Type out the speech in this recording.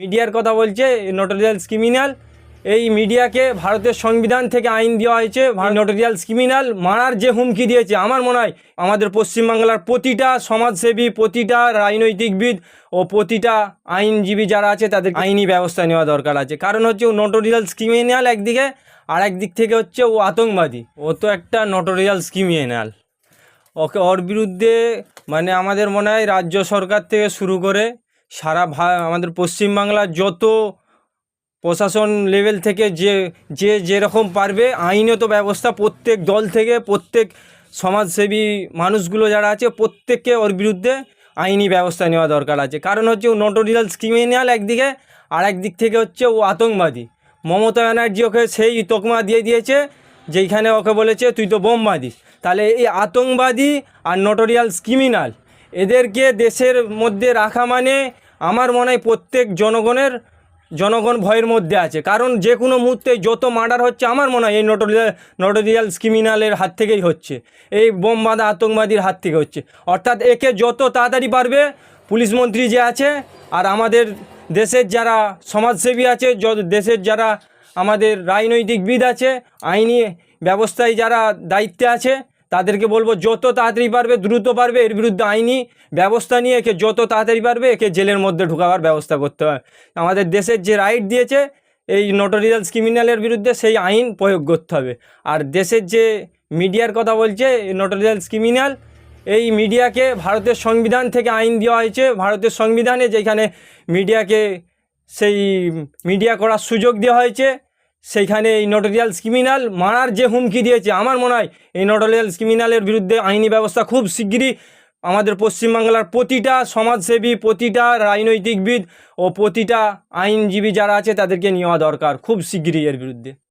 মিডিয়ার কথা বলছে নোটোরিয়ালস ক্রিমিনাল এই মিডিয়াকে ভারতের সংবিধান থেকে আইন দেওয়া হয়েছে। নোটোরিয়ালস ক্রিমিনাল মারার যে হুমকি দিয়েছে, আমার মনে হয় আমাদের পশ্চিমবাংলার প্রতিটা সমাজসেবী, প্রতিটা রাজনৈতিকবিদ ও প্রতিটা আইনজীবী যারা আছে, তাদের আইনি ব্যবস্থা নেওয়া দরকার আছে। কারণ হচ্ছে ও নোটোরিয়ালস ক্রিমিনাল একদিকে আর একদিক থেকে হচ্ছে ও আতঙ্কবাদী। ও তো একটা নোটোরিয়ালস ক্রিমিনাল ওকে, ওর বিরুদ্ধে মানে আমাদের মনে হয় রাজ্য সরকার থেকে শুরু করে সারা আমাদের পশ্চিমবাংলার যত প্রশাসন লেভেল থেকে যে যে যেরকম পারবে, আইনত ব্যবস্থা প্রত্যেক দল থেকে, প্রত্যেক সমাজসেবী মানুষগুলো যারা আছে, প্রত্যেককে ওর বিরুদ্ধে আইনি ব্যবস্থা নেওয়া দরকার আছে। কারণ হচ্ছে ও নটোরিয়াল ক্রিমিনাল একদিকে আর একদিক থেকে হচ্ছে ও আতঙ্কবাদী। মমতা ব্যানার্জি ওকে সেই তকমা দিয়ে দিয়েছে, যেইখানে ওকে বলেছে, তুই তো বোমবাদী। তাহলে এই আতঙ্কবাদী আর নোটোরিয়ালস ক্রিমিনাল এদেরকে দেশের মধ্যে রাখা মানে আমার মনে হয় প্রত্যেক জনগণের, জনগণ ভয়ের মধ্যে আছে। কারণ যে কোনো মুহূর্তে যত মার্ডার হচ্ছে, আমার মনে হয় এই নোটোরিয়াল নোটোরিয়ালস ক্রিমিনালের হাত থেকেই হচ্ছে। এই বোম বাঁধা আতঙ্কবাদীর হাত থেকে হচ্ছে। অর্থাৎ একে যত তাড়াতাড়ি পারবে, পুলিশ মন্ত্রী যে আছে আর আমাদের দেশের যারা সমাজসেবী আছে দেশের যারা আমাদের রাজনৈতিকবিদ আছে, আইনি ব্যবস্থায় যারা দায়িত্বে আছে তাদেরকে বলব, যত তাড়াতাড়ি পারবে, দ্রুত পারবে, এর বিরুদ্ধে আইনি ব্যবস্থা নিয়ে একে যত তাড়াতাড়ি পারবে, একে জেলের মধ্যে ঢুকাবার ব্যবস্থা করতে হয়। আমাদের দেশের যে রাইট দিয়েছে, এই নোটোরিয়ালস ক্রিমিনালের বিরুদ্ধে সেই আইন প্রয়োগ করতে হবে। আর দেশের যে মিডিয়ার কথা বলছে নোটোরিয়ালস ক্রিমিনাল এই মিডিয়াকে ভারতের সংবিধান থেকে আইন দেওয়া হয়েছে। ভারতের সংবিধানে যেখানে মিডিয়াকে সেই মিডিয়া করার সুযোগ দেওয়া হয়েছে সেইখানে এই নটোরিয়াল ক্রিমিনাল মারার যে হুমকি দিয়েছে, আমার মনে হয় এই নটোরিয়াল ক্রিমিনালের বিরুদ্ধে আইনি ব্যবস্থা খুব শিগগিরই আমাদের পশ্চিমবাংলার প্রতিটা সমাজসেবী, প্রতিটা রাজনৈতিকবিদ ও প্রতিটা আইনজীবী যারা আছে তাদেরকে নেওয়া দরকার খুব শিগগিরই এর বিরুদ্ধে।